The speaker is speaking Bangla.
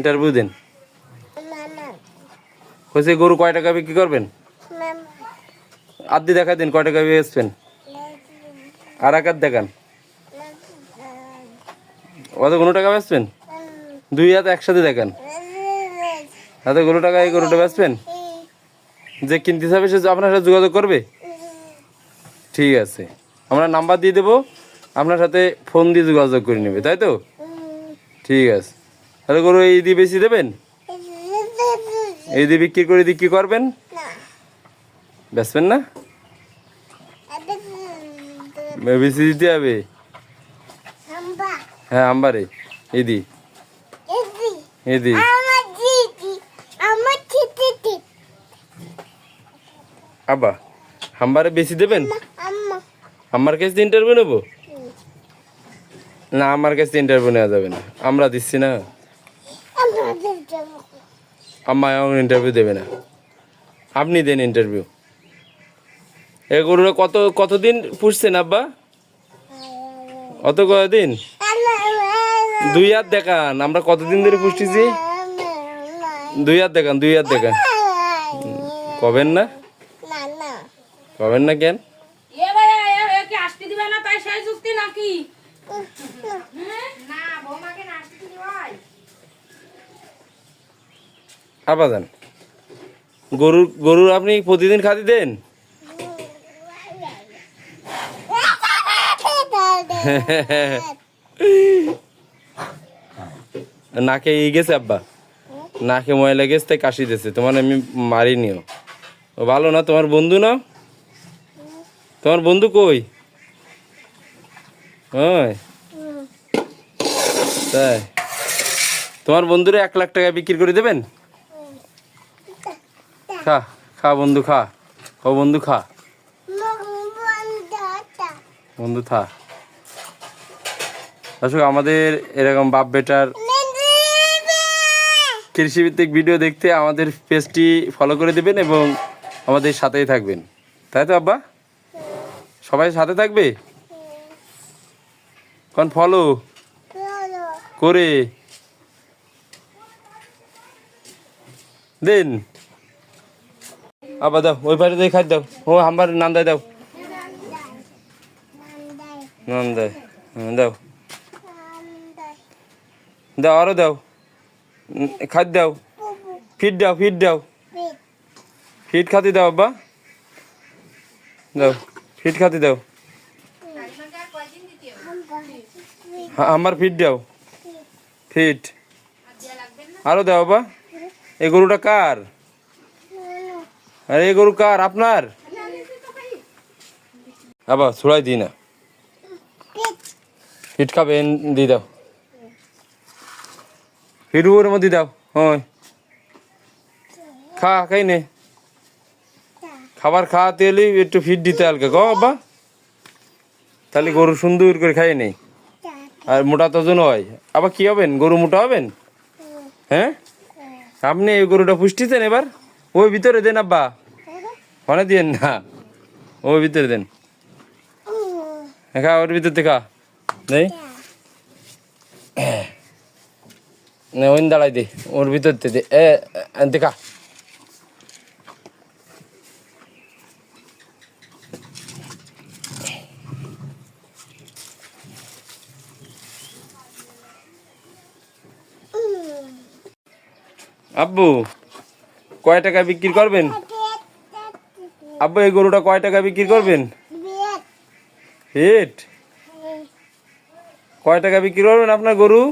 ইন্টারভিউ দেন। হয়েছে গরু কয় টাকা বিক্রি করবেন? আদি দেখা দিন কয় টাকা বেচবেন? আর এক দেখান। অত কোনো টাকা বেচবেন? দুই হাত একসাথে দেখান। এত গরু টাকা এই গরুটা বেচবেন? যে কিনতে চাবে সে আপনার সাথে যোগাযোগ করবে? ঠিক আছে। আমরা নাম্বার দিয়ে দেবো আপনার সাথে ফোন দিয়ে যোগাযোগ করে নেবে তাই তো? ঠিক আছে। তাহলে গরু এই দিয়ে বেশি দেবেন? এই দিয়ে বিক্রি করে দিয়ে কী করবেন বেচবেন না? বেশি দিতে হবে? হ্যাঁ আম্বারে এই দি। এই দি। আমার দিদি আমার দিদি আব্বা হাম্বারে বেশি দেবেন? আমার কাছে ইন্টারভিউ নেব? না আমার কাছে ইন্টারভিউ নেওয়া যাবে না। আমরা দিচ্ছি না। আম্মা এখন ইন্টারভিউ দেবে না। আপনি দেন ইন্টারভিউ এ গরুরা কত কতদিন পুষছেন আব্বা? অত কতদিন দুই হাত দেখান আমরা কতদিন ধরে পুষতেছি? দুই হাত দেখান দুই হাত দেখান। কবেন না? না না কবেন না কেন আসতে দিবে না তাই সেই যুক্তি নাকি? না বৌমাকে না আসতে দিবে। ভাই আবাদান গরুর গরুর আপনি প্রতিদিন খাতি দেন? নাকে ই গেছে আব্বা। নাকে ময়লা গেছে তাই কাশি দিয়েছে তোমার আমি মারি নিও। ভালো না? তোমার বন্ধু না? তোমার বন্ধু কই? তাই। তোমার বন্ধুরা এক লাখ টাকা বিক্রি করে দেবেন? খা খা বন্ধু, খা। ও বন্ধু, খা। বন্ধু, থা। দর্শক, আমাদের এরকম বাপ বেটার কৃষিভিত্তিক ভিডিও দেখতে আমাদের পেজটি ফলো করে দেবেন এবং আমাদের সাথেই থাকবেন। তাই তো, আব্বা? সবাই সাথে থাকবে? কোন ফলো করে। দেন। আবার দাও ওই পাশে দিয়ে খাই দাও। ও আমার নান্দায় দাও। নান্দায়। হ্যাঁ, দাও। দাও আরও দাও। খাদ দাও। ফিট দাও ফিট দাও। ফিট খাতি দাও আব্বা। দাও ফিট খাতি দাও। হ্যাঁ, আমার ফিট দাও। ফিট। আরও দাও বাবা এই গরুটা কার? আরে গরু কার? আপনার? আবার ছড়াই দিই না। ফিট খাবে দিয়ে দাও। ওর মধ্যে দাও হয় খা, খাই নে। খাবার খাওয়াতে এলে একটু ফিট দিতে হালকা। গো বাবা তাহলে গরু সুন্দর করে খাই নেই আর মোটা তজন হয়। আবার কি হবেন? গরু মোটা হবেন? হ্যাঁ? আপনি এই গরুটা পুষ্টি দেন এবার? ওই ভিতরে দেন, আব্বা। ফোনে দিয়েন না। ওই ভিতরে দেন। খা ওর ভিতর থেকে খা। নেই ওই দাঁড়াই দে ওর ভিতর দে। এ, দেখা আব্বু কয় টাকা বিক্রি করবেন? আব্বু এই গরুটা কয় টাকা বিক্রি করবেন? হেট কয় টাকা বিক্রি করবেন আপনার গরু?